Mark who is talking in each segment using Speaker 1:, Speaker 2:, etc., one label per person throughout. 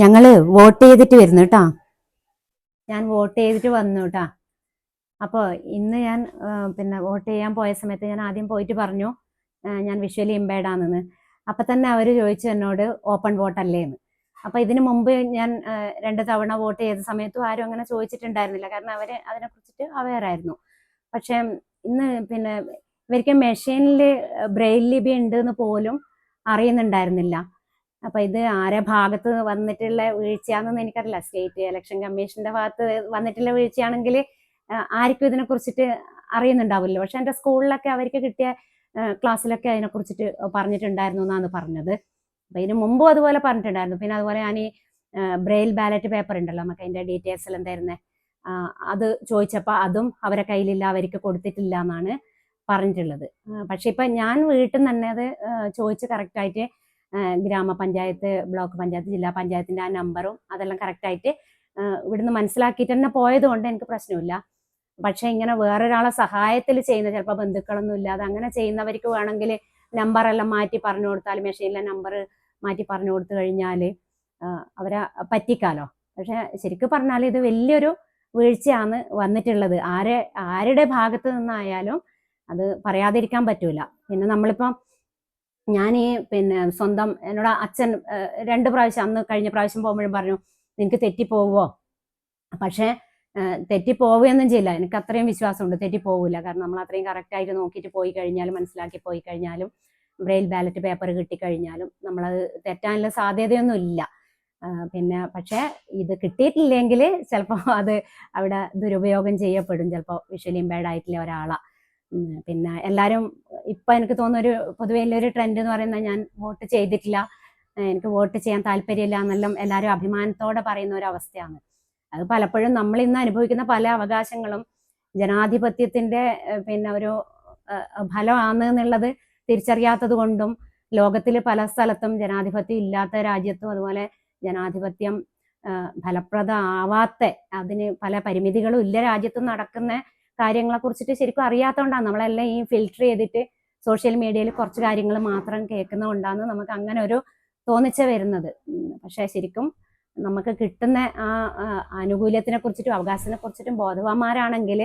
Speaker 1: ഞങ്ങൾ വോട്ട് ചെയ്തിട്ട് വരുന്നു കേട്ടോ ഞാൻ വോട്ട് ചെയ്തിട്ട് വന്നു കേട്ടോ അപ്പോൾ ഇന്ന് ഞാൻ പിന്നെ വോട്ട് ചെയ്യാൻ പോയ സമയത്ത് ഞാൻ ആദ്യം പോയിട്ട് പറഞ്ഞു ഞാൻ വിഷ്വലി ഇമ്പേർഡാന്നെന്ന് അപ്പം തന്നെ അവർ ചോദിച്ചു എന്നോട് ഓപ്പൺ വോട്ടല്ലേ എന്ന് അപ്പോൾ ഇതിനു മുമ്പ് ഞാൻ രണ്ട് തവണ വോട്ട് ചെയ്ത സമയത്തും ആരും അങ്ങനെ ചോദിച്ചിട്ടുണ്ടായിരുന്നില്ല. കാരണം അവർ അതിനെക്കുറിച്ചിട്ട് അവെയർ ആയിരുന്നു. പക്ഷേ ഇന്ന് പിന്നെ ഇവർക്ക് മെഷീനിൽ ബ്രെയിൽ ലിപി ഉണ്ട് എന്ന് പോലും അറിയുന്നുണ്ടായിരുന്നില്ല. അപ്പൊ ഇത് ആരെ ഭാഗത്ത് വന്നിട്ടുള്ള വീഴ്ചയാണെന്ന് എനിക്കറിയില്ല. സ്റ്റേറ്റ് ഇലക്ഷൻ കമ്മീഷന്റെ ഭാഗത്ത് വന്നിട്ടുള്ള വീഴ്ചയാണെങ്കിൽ ആർക്കും ഇതിനെ കുറിച്ചിട്ട് അറിയുന്നുണ്ടാവില്ല. പക്ഷെ എന്റെ സ്കൂളിലൊക്കെ അവർക്ക് കിട്ടിയ ക്ലാസ്സിലൊക്കെ അതിനെ കുറിച്ചിട്ട് പറഞ്ഞിട്ടുണ്ടായിരുന്നു എന്നാണ് പറഞ്ഞത്. അപ്പൊ ഇതിന് മുമ്പും അതുപോലെ പറഞ്ഞിട്ടുണ്ടായിരുന്നു. പിന്നെ അതുപോലെ ഞാൻ ഈ ബ്രെയിൽ ബാലറ്റ് പേപ്പർ ഉണ്ടല്ലോ നമുക്ക് അതിന്റെ ഡീറ്റെയിൽസ് എല്ലാം തരുന്നത് അത് ചോദിച്ചപ്പോൾ അതും അവരെ കയ്യിലില്ല അവർക്ക് കൊടുത്തിട്ടില്ല എന്നാണ് പറഞ്ഞിട്ടുള്ളത്. പക്ഷെ ഇപ്പൊ ഞാൻ വീട്ടിൽ നിന്ന് തന്നെ അത് ചോദിച്ച് കറക്റ്റായിട്ട് ഗ്രാമപഞ്ചായത്ത് ബ്ലോക്ക് പഞ്ചായത്ത് ജില്ലാ പഞ്ചായത്തിന്റെ ആ നമ്പറും അതെല്ലാം കറക്റ്റായിട്ട് ഇവിടുന്ന് മനസ്സിലാക്കിയിട്ട് തന്നെ പോയത് കൊണ്ട് എനിക്ക് പ്രശ്നമില്ല. പക്ഷെ ഇങ്ങനെ വേറൊരാളെ സഹായത്തിൽ ചെയ്യുന്ന ചിലപ്പോൾ ബന്ധുക്കളൊന്നും ഇല്ലാതെ അങ്ങനെ ചെയ്യുന്നവർക്ക് വേണമെങ്കിൽ നമ്പറെല്ലാം മാറ്റി പറഞ്ഞു കൊടുത്താൽ മെഷീനിലെ നമ്പർ മാറ്റി പറഞ്ഞു കൊടുത്തു കഴിഞ്ഞാൽ അവരെ പറ്റിക്കാലോ. പക്ഷെ ശരിക്കും പറഞ്ഞാൽ ഇത് വലിയൊരു വീഴ്ചയാണ് വന്നിട്ടുള്ളത്. ആരെ ആരുടെ ഭാഗത്ത് നിന്നായാലും അത് പറയാതിരിക്കാൻ പറ്റൂല. പിന്നെ നമ്മളിപ്പം ഞാൻ ഈ പിന്നെ സ്വന്തം എന്നോട് അച്ഛൻ രണ്ട് പ്രാവശ്യം അന്ന് കഴിഞ്ഞ പ്രാവശ്യം പോകുമ്പോഴും പറഞ്ഞു നിനക്ക് തെറ്റിപ്പോവോ? പക്ഷേ തെറ്റി തെറ്റിപ്പോവുകയൊന്നും ചെയ്യില്ല. എനിക്ക് അത്രയും വിശ്വാസമുണ്ട്. തെറ്റിപ്പോവില്ല കാരണം നമ്മൾ അത്രയും കറക്റ്റായിട്ട് നോക്കിയിട്ട് പോയി കഴിഞ്ഞാലും മനസ്സിലാക്കി പോയി കഴിഞ്ഞാലും ബ്രെയിൽ ബാലറ്റ് പേപ്പർ കിട്ടിക്കഴിഞ്ഞാലും നമ്മളത് തെറ്റാനുള്ള സാധ്യതയൊന്നും ഇല്ല. പിന്നെ പക്ഷേ ഇത് കിട്ടിയിട്ടില്ലെങ്കിൽ ചിലപ്പോൾ അത് അവിടെ ദുരുപയോഗം ചെയ്യപ്പെടും. ചിലപ്പോൾ വിഷ്വലി ഇമ്പയർഡ് ആയിട്ടുള്ള ഒരാളാ. ഉം, പിന്നെ എല്ലാവരും ഇപ്പൊ എനിക്ക് തോന്നുന്ന ഒരു പൊതുവെ ഒരു ട്രെൻഡ് എന്ന് പറയുന്നത് ഞാൻ വോട്ട് ചെയ്തിട്ടില്ല. എനിക്ക് വോട്ട് ചെയ്യാൻ താല്പര്യമില്ല എന്നെല്ലാം എല്ലാവരും അഭിമാനത്തോടെ പറയുന്ന ഒരു അവസ്ഥയാണ്. അത് പലപ്പോഴും നമ്മൾ ഇന്ന് അനുഭവിക്കുന്ന പല അവകാശങ്ങളും ജനാധിപത്യത്തിന്റെ പിന്നെ ഒരു ഫലമാണ് എന്നുള്ളത് തിരിച്ചറിയാത്തത് കൊണ്ടും ലോകത്തിൽ പല സ്ഥലത്തും ജനാധിപത്യം ഇല്ലാത്ത രാജ്യത്തും അതുപോലെ ജനാധിപത്യം ഫലപ്രദമാവാത്ത അതിന് പല പരിമിതികളും ഇല്ല രാജ്യത്തും നടക്കുന്ന കാര്യങ്ങളെ കുറിച്ചിട്ട് ശരിക്കും അറിയാത്തതുകൊണ്ടാണ് നമ്മളെല്ലാം ഈ ഫിൽറ്റർ ചെയ്തിട്ട് സോഷ്യൽ മീഡിയയിൽ കുറച്ച് കാര്യങ്ങൾ മാത്രം കേൾക്കുന്നതുകൊണ്ടാണ് നമുക്ക് അങ്ങനെ ഒരു തോന്നിച്ച വരുന്നത്. പക്ഷേ ശരിക്കും നമുക്ക് കിട്ടുന്ന ആ ആനുകൂല്യത്തിനെ കുറിച്ചിട്ടും അവകാശത്തിനെ കുറിച്ചിട്ടും ബോധവാന്മാരാണെങ്കിൽ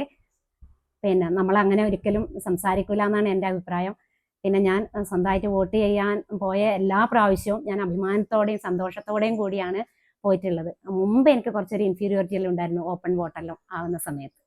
Speaker 1: പിന്നെ നമ്മൾ അങ്ങനെ ഒരിക്കലും സംസാരിക്കില്ല എന്നാണ് എന്റെ അഭിപ്രായം. പിന്നെ ഞാൻ സ്വന്തമായിട്ട് വോട്ട് ചെയ്യാൻ പോയ എല്ലാ പ്രാവശ്യവും ഞാൻ അഭിമാനത്തോടെയും സന്തോഷത്തോടെയും കൂടിയാണ് പോയിട്ടുള്ളത്. മുമ്പ് എനിക്ക് കുറച്ചൊരു ഇൻഫീരിയോറിറ്റി എല്ലാം ഉണ്ടായിരുന്നു ഓപ്പൺ വോട്ടെല്ലാം ആവുന്ന സമയത്ത്.